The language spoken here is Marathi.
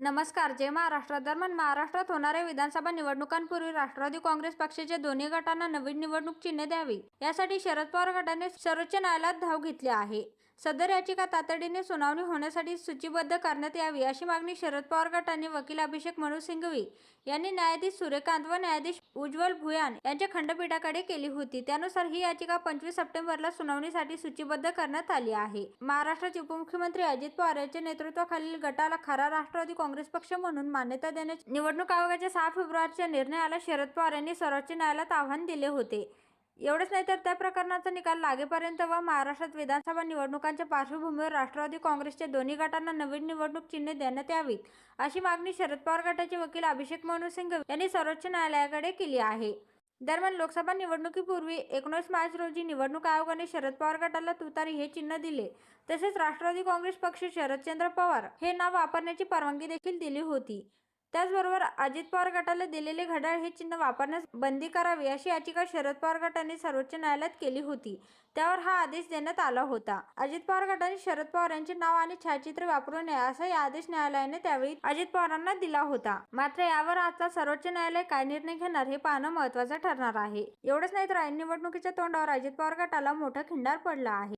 नमस्कार जय महाराष्ट्र. दरम्यान महाराष्ट्रात होणाऱ्या विधानसभा निवडणुकांपूर्वी राष्ट्रवादी काँग्रेस पक्षाच्या दोन्ही गटांना नवीन निवडणूक चिन्ह द्यावी. यासाठी शरद पवार गटाने सर्वोच्च न्यायालयात धाव घेतली आहे. सदर याचिका तातडीने सुनावणी होण्यासाठी सूचीबद्ध करण्यात यावी अशी मागणी शरद पवार गटाने वकील अभिषेक मनु सिंघवी यांनी न्यायाधीश सूर्यकांत व न्यायाधीश उज्ज्वल भुयान यांच्या खंडपीठाकडे केली होती. त्यानुसार ही याचिका पंचवीस सप्टेंबरला सुनावणीसाठी सूचीबद्ध करण्यात आली आहे. महाराष्ट्राचे उपमुख्यमंत्री अजित पवार यांच्या नेतृत्वाखालील गटाला खरा राष्ट्रवादी काँग्रेस पक्ष म्हणून मान्यता देण्याच्या निवडणूक आयोगाच्या सहा फेब्रुवारीच्या निर्णयाला शरद पवार यांनी सर्वोच्च न्यायालयात आव्हान दिले होते. एवढंच नाही तर त्या प्रकरणाचा निकाल लागेपर्यंत व महाराष्ट्रात विधानसभा निवडणुकांच्या पार्श्वभूमीवर राष्ट्रवादी काँग्रेसच्या दोन्ही गटांना नवीन निवडणूक चिन्हे देण्यात यावीत अशी मागणी शरद पवार गटाचे वकील अभिषेक मनु सिंघवी यांनी सर्वोच्च न्यायालयाकडे केली आहे. दरम्यान लोकसभा निवडणुकीपूर्वी एकोणीस मार्च रोजी निवडणूक आयोगाने शरद पवार गटाला तुतारी हे चिन्ह दिले तसेच राष्ट्रवादी काँग्रेस पक्ष शरदचंद्र पवार हे नाव वापरण्याची परवानगी देखील दिली होती. त्याचबरोबर अजित पवार गटाला दिलेले घड्याळ हे चिन्ह वापरण्यास बंदी करावी अशी याचिका शरद पवार गटाने सर्वोच्च न्यायालयात केली होती. त्यावर हा आदेश देण्यात आला होता. अजित पवार गटाने शरद पवार यांचे नाव आणि छायाचित्र वापरू नये या आदेश न्यायालयाने त्यावेळी अजित पवारांना दिला होता. मात्र यावर आता सर्वोच्च न्यायालय काय निर्णय घेणार हे पाहणं महत्वाचं ठरणार आहे. एवढंच नाही तर ऐन निवडणुकीच्या तोंडावर अजित पवार गटाला मोठा खिंडार पडला आहे.